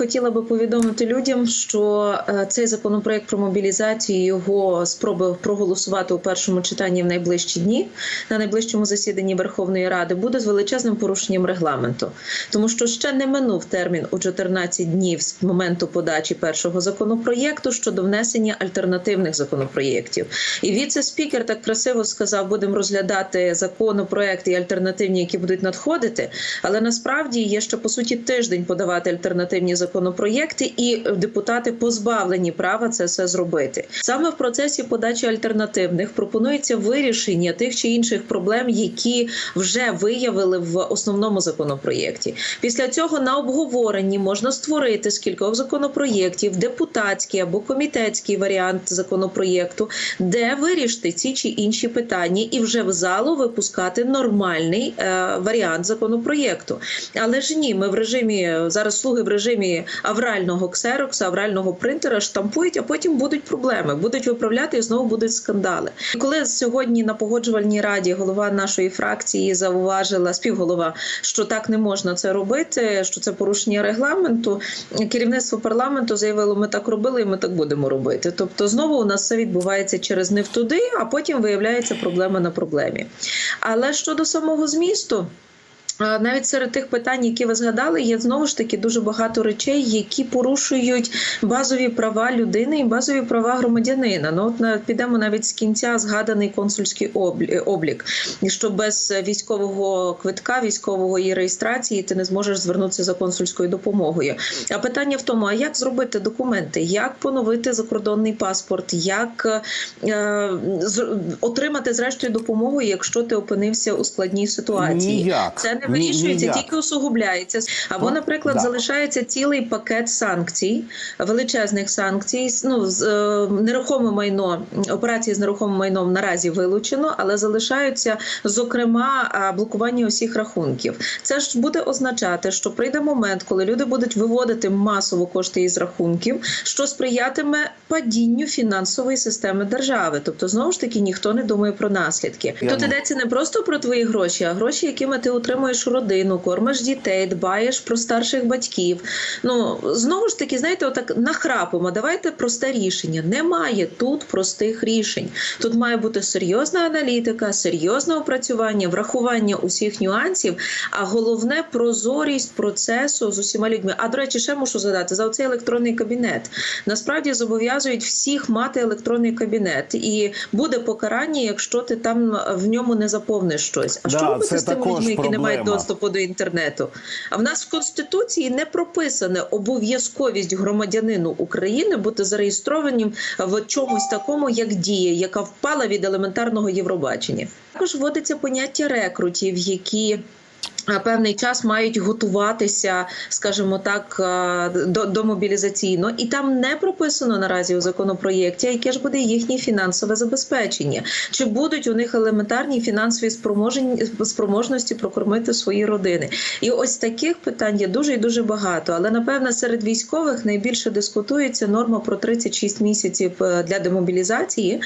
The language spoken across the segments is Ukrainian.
хотіла би повідомити людям, що е, цей законопроект про мобілізацію його спроби проголосувати у першому читанні в найближчі дні на найближчому засіданні Верховної Ради буде з величезним порушенням регламенту, тому що ще не минув термін у 14 днів з моменту подачі першого законопроєкту щодо внесення альтернативних законопроєктів. І віце-спікер так красиво сказав: будемо розглядати законопроекти і альтернативні, які будуть надходити. Але насправді є ще по суті тиждень подавати альтернативні законопроєкти, і депутати позбавлені права це все зробити. Саме в процесі подачі альтернативних пропонується вирішення тих чи інших проблем, які вже виявили в основному законопроєкті. Після цього на обговоренні можна створити з кількох законопроєктів депутатський або комітетський варіант законопроєкту, де вирішити ці чи інші питання, і вже в залу випускати нормальний е, варіант законопроєкту. Але ж ні, ми в режимі зараз слуги в режимі аврального ксерокса, аврального принтера штампують, а потім будуть проблеми, будуть виправляти і знову будуть скандали. І коли сьогодні на погоджувальній раді голова нашої фракції зауважила співголова, що так не можна це робити, що це порушення регламенту. Керівництво парламенту заявило, ми так робили, і ми так будемо робити. Тобто, знову у нас все відбувається через не туди, а потім виявляється проблема на проблемі. Але щодо самого змісту. Навіть серед тих питань, які ви згадали, є знову ж таки дуже багато речей, які порушують базові права людини і базові права громадянина. Ну от підемо навіть з кінця згаданий консульський облік, що без військового квитка, військової реєстрації ти не зможеш звернутися за консульською допомогою. А питання в тому: а як зробити документи, як поновити закордонний паспорт, як е, отримати зрештою допомогу, якщо ти опинився у складній ситуації? Ніяк. Це не вирішується, ніяк. тільки усугубляється. Або, наприклад, да. залишається цілий пакет санкцій, величезних санкцій. Ну з е, нерухоме майно операції з нерухомим майном наразі вилучено, але залишаються зокрема блокування усіх рахунків. Це ж буде означати, що прийде момент, коли люди будуть виводити масово кошти із рахунків, що сприятиме падінню фінансової системи держави. Тобто, знову ж таки, ніхто не думає про наслідки. Я Тут йдеться не просто про твої гроші, а гроші, якими ти утримуєш родину, кормиш дітей, дбаєш про старших батьків. Ну знову ж таки, знаєте, отак нахрапимо. Давайте просте рішення. Немає тут простих рішень. Тут має бути серйозна аналітика, серйозне опрацювання, врахування усіх нюансів. А головне прозорість процесу з усіма людьми. А до речі, ще мушу згадати за цей електронний кабінет. Насправді зобов'язують всіх мати електронний кабінет, і буде покарання, якщо ти там в ньому не заповниш щось. А Да, що робити з тими також людьми, які не мають. Доступу до інтернету? А в нас в конституції не прописане обов'язковість громадянину України бути зареєстрованим в чомусь такому, як дія, яка впала від елементарного Євробачення. Також вводиться поняття рекрутів, які Певний час мають готуватися, скажімо так, до, до мобілізаційно, і там не прописано наразі у законопроєкті, яке ж буде їхнє фінансове забезпечення, чи будуть у них елементарні фінансові спроможності прокормити свої родини. І ось таких питань є дуже і дуже багато. Але напевно серед військових найбільше дискутується норма про 36 місяців е, для демобілізації,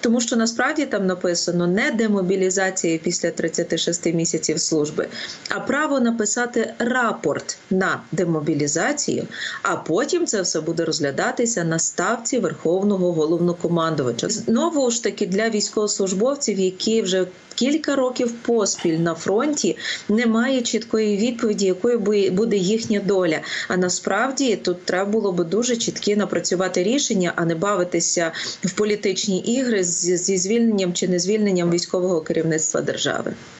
тому що насправді там написано не демобілізація після 36 місяців служби, а право написати рапорт на демобілізацію, а потім це все буде розглядатися на ставці Верховного головнокомандувача. Знову ж таки для військовослужбовців, які вже Кілька років поспіль на фронті немає чіткої відповіді, якою буде їхня доля. А насправді тут треба було би дуже чіткі напрацювати рішення, а не бавитися в політичні ігри зі звільненням чи не звільненням військового керівництва держави.